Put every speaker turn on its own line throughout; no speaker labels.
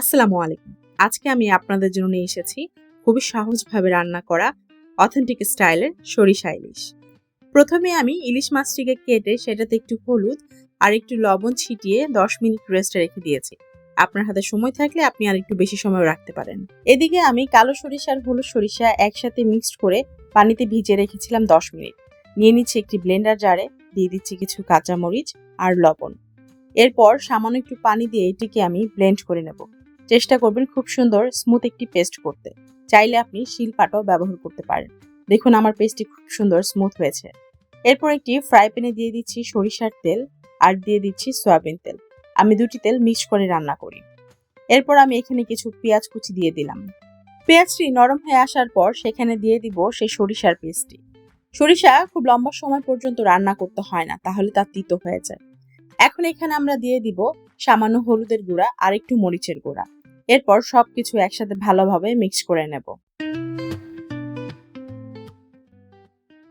আসসালামু আলাইকুম। আজকে আমি আপনাদের জন্য নিয়ে এসেছি খুবই সহজভাবে রান্না করা অথেন্টিক স্টাইলের সরিষা ইলিশ। প্রথমে আমি ইলিশ মাছটিকে কেটে সেটাতে একটু হলুদ আর একটু লবণ ছিটিয়ে দশ মিনিট রেস্টে রেখে দিয়েছি। আপনার হাতে সময় থাকলে আপনি আর একটু বেশি সময় রাখতে পারেন। এদিকে আমি কালো সরিষা আর হলুদ সরিষা একসাথে মিক্সড করে পানিতে ভিজে রেখেছিলাম দশ মিনিট। নিয়ে নিচ্ছি একটি ব্লেন্ডার জারে দিয়ে দিচ্ছি কিছু কাঁচামরিচ আর লবণ। এরপর সামান্য একটু পানি দিয়ে এটিকে আমি ব্লেন্ড করে নেব। চেষ্টা করবেন খুব সুন্দর স্মুথ একটি পেস্ট করতে। চাইলে আপনি শিলপাটাও ব্যবহার করতে পারেন। দেখুন আমার পেস্টটি খুব সুন্দর স্মুথ হয়েছে। এরপর একটি ফ্রাই প্যানে দিয়ে দিচ্ছি সরিষার তেল আর দিয়ে দিচ্ছি সয়াবিন তেল। আমি দুটি তেল মিক্স করে রান্না করি। এরপর আমি এখানে কিছু পেঁয়াজ কুচি দিয়ে দিলাম। পেঁয়াজটি নরম হয়ে আসার পর সেখানে দিয়ে দিব সেই সরিষার পেস্টটি সরিষা খুব লম্বা সময় পর্যন্ত রান্না করতে হয় না, তাহলে তা তিতো হয়ে যায়। এখন এখানে আমরা দিয়ে দিব সামান্য হলুদের গুঁড়া আর একটু মরিচের গুঁড়া। এরপর সবকিছু একসাথে ভালোভাবে মিক্স করে নেব।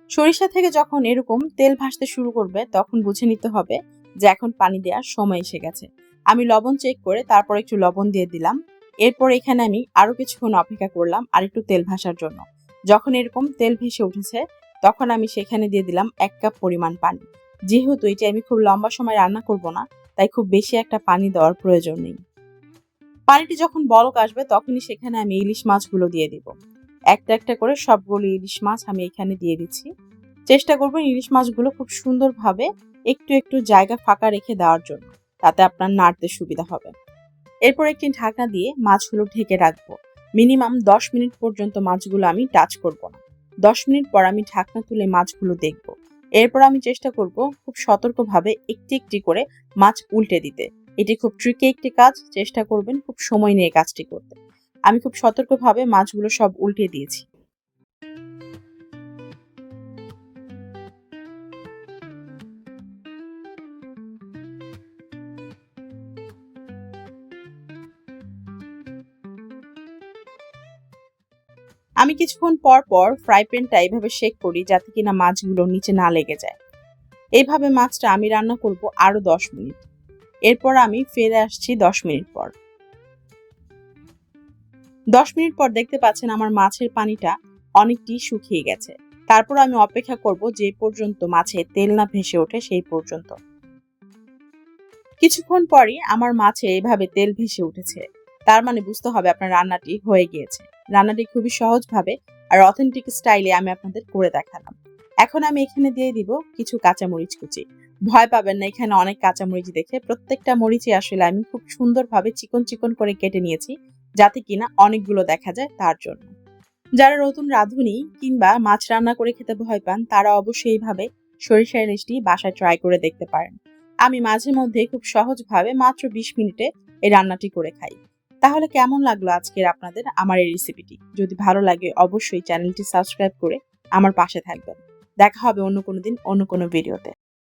সরিষা থেকে যখন এরকম তেল ভাসতে শুরু করবে, তখন বুঝে নিতে হবে যে এখন পানি দেওয়ার সময় এসে গেছে। আমি লবণ চেক করে তারপর একটু লবণ দিয়ে দিলাম। এরপর এখানে আমি আরও কিছুক্ষণ অপেক্ষা করলাম আর একটু তেল ভাসার জন্য। যখন এরকম তেল ভেসে উঠেছে, তখন আমি সেখানে দিয়ে দিলাম এক কাপ পরিমাণ পানি। যেহেতু এটি আমি খুব লম্বা সময় রান্না করব না, তাই খুব বেশি একটা পানি দেওয়ার প্রয়োজন নেই। পানিটি যখন বলক আসবে, তখনই সেখানে আমি ইলিশ মাছগুলো দিয়ে দিব। একটা একটা করে সবগুলো ইলিশ মাছ আমি এখানে দিয়ে দিচ্ছি। চেষ্টা করবেন ইলিশ মাছগুলো খুব সুন্দরভাবে একটু একটু জায়গা ফাঁকা রেখে দেওয়ার জন্য, তাতে আপনার নাড়তে সুবিধা হবে। এরপর একটি ঢাকনা দিয়ে মাছগুলো ঢেকে রাখব। মিনিমাম দশ মিনিট পর্যন্ত মাছগুলো আমি টাচ করব না। দশ মিনিট পর আমি ঢাকনা তুলে মাছগুলো দেখব। এরপর আমি চেষ্টা করব খুব সতর্কভাবে একটি একটি করে মাছ উল্টে দিতে। এটি খুব ট্রিকি একটি কাজ, চেষ্টা করবেন খুব সময় নিয়ে কাজটি করতে। আমি খুব সতর্কভাবে মাছগুলো সব উল্টে দিয়েছি। আমি কিছুক্ষণ পর পর ফ্রাই প্যানটা এইভাবে শেক করি যাতে কিনা মাছগুলো নিচে না লেগে যায়। এইভাবে মাছটা আমি রান্না করব আরও দশ মিনিট। এরপর আমি ফিরে আসছি দশ মিনিট পর। দশ মিনিট পর দেখতে পাচ্ছেন আমার মাছের পানিটা অনেকটি শুকিয়ে গেছে। তারপর আমি অপেক্ষা করব যে পর্যন্ত মাছে তেল না ভেসে ওঠে সেই পর্যন্ত। কিছুক্ষণ পরই আমার মাছে এভাবে তেল ভেসে উঠেছে। তার মানে বুঝতে হবে আপনার রান্নাটি হয়ে গিয়েছে। রান্নাটি খুবই সহজভাবে আর অথেন্টিক স্টাইলে আমি আপনাদের করে দেখালাম। এখন আমি এখানে দিয়ে দিব কিছু কাঁচামরিচ কুচি। ভয় পাবেন না, এখানে অনেক কাঁচামরিচ দেখে। প্রত্যেকটা মরিচই আসলে আমি খুব সুন্দরভাবে চিকন চিকন করে কেটে নিয়েছি, যাতে কিনা অনেকগুলো দেখা যায় তার জন্য। যারা নতুন রাঁধুনি কিংবা মাছ রান্না করে খেতে ভয় পান, তারা অবশ্যই এইভাবে সরিষা ইলিশটি বাসায় ট্রাই করে দেখতে পারেন। আমি মাঝে মধ্যে খুব সহজভাবে মাত্র বিশ মিনিটে এই রান্নাটি করে খাই। তাহলে কেমন লাগল আজকের আপনাদের আমার এই রেসিপিটি যদি ভালো লাগে অবশ্যই চ্যানেলটি সাবস্ক্রাইব করে আমার পাশে থাকবেন। দেখা হবে অন্য কোনো দিন, অন্য কোনো ভিডিওতে